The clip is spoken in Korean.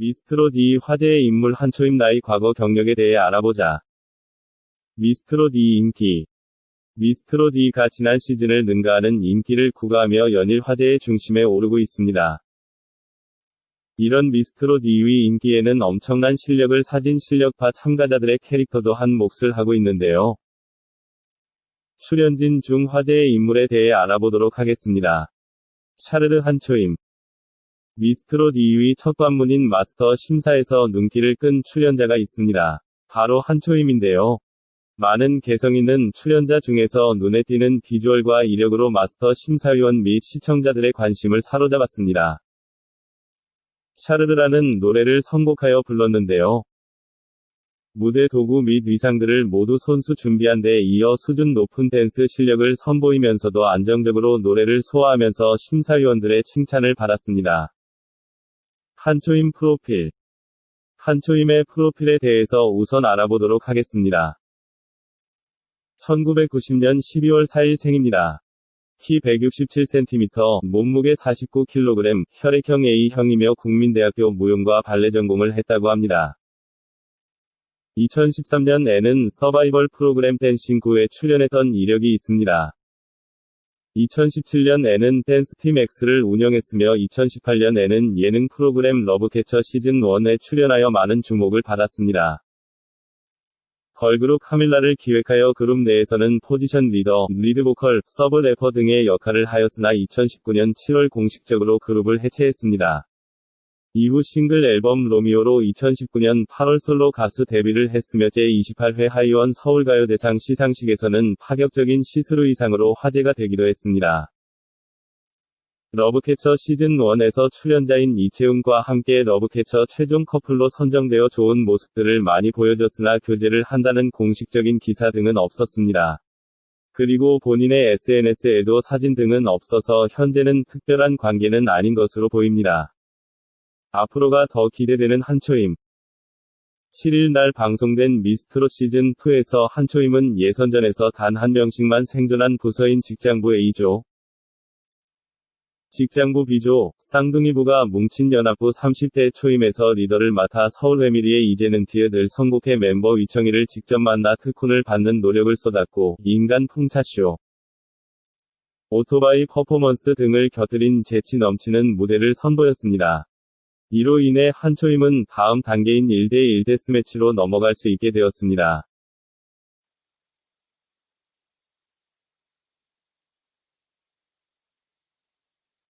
미스트롯 이 화제의 인물 한초임 나이 과거 경력에 대해 알아보자. 미스트롯 이 인기. 미스트롯 이가 지난 시즌을 능가하는 인기를 구가하며 연일 화제의 중심에 오르고 있습니다. 이런 미스트롯 2위 인기에는 엄청난 실력을 사진 실력파 참가자들의 캐릭터도 한 몫을 하고 있는데요. 출연진 중 화제의 인물에 대해 알아보도록 하겠습니다. 샤르르 한초임. 미스트롯 2위 첫 관문인 마스터 심사에서 눈길을 끈 출연자가 있습니다. 바로 한초임인데요. 많은 개성 있는 출연자 중에서 눈에 띄는 비주얼과 이력으로 마스터 심사위원 및 시청자들의 관심을 사로잡았습니다. 샤르르라는 노래를 선곡하여 불렀는데요. 무대 도구 및 의상들을 모두 손수 준비한 데 이어 수준 높은 댄스 실력을 선보이면서도 안정적으로 노래를 소화하면서 심사위원들의 칭찬을 받았습니다. 한초임 프로필 한초임의 프로필에 대해서 우선 알아보도록 하겠습니다. 1990년 12월 4일 생입니다. 키 167cm, 몸무게 49kg, 혈액형 A형이며 국민대학교 무용과 발레 전공을 했다고 합니다. 2013년에는 서바이벌 프로그램 댄싱 9에 출연했던 이력이 있습니다. 2017년에는 댄스팀 X를 운영했으며 2018년에는 예능 프로그램 러브캐쳐 시즌1에 출연하여 많은 주목을 받았습니다. 걸그룹 카밀라를 기획하여 그룹 내에서는 포지션 리더, 리드 보컬, 서브 래퍼 등의 역할을 하였으나 2019년 7월 공식적으로 그룹을 해체했습니다. 이후 싱글 앨범 로미오로 2019년 8월 솔로 가수 데뷔를 했으며 제28회 하이원 서울가요대상 시상식에서는 파격적인 시스루 이상으로 화제가 되기도 했습니다. 러브캐쳐 시즌1에서 출연자인 이채훈과 함께 러브캐쳐 최종 커플로 선정되어 좋은 모습들을 많이 보여줬으나 교제를 한다는 공식적인 기사 등은 없었습니다. 그리고 본인의 SNS에도 사진 등은 없어서 현재는 특별한 관계는 아닌 것으로 보입니다. 앞으로가 더 기대되는 한초임. 7일 날 방송된 미스트롯 시즌2에서 한초임은 예선전에서 단 한 명씩만 생존한 부서인 직장부 A조. 직장부 B조, 쌍둥이부가 뭉친 연합부 30대 초임에서 리더를 맡아 서울 회밀리의 이제는 티어들 선곡회 멤버 위청이를 직접 만나 특훈을 받는 노력을 쏟았고, 인간 풍차쇼. 오토바이 퍼포먼스 등을 곁들인 재치 넘치는 무대를 선보였습니다. 이로 인해 한초임은 다음 단계인 1대1 데스매치로 넘어갈 수 있게 되었습니다.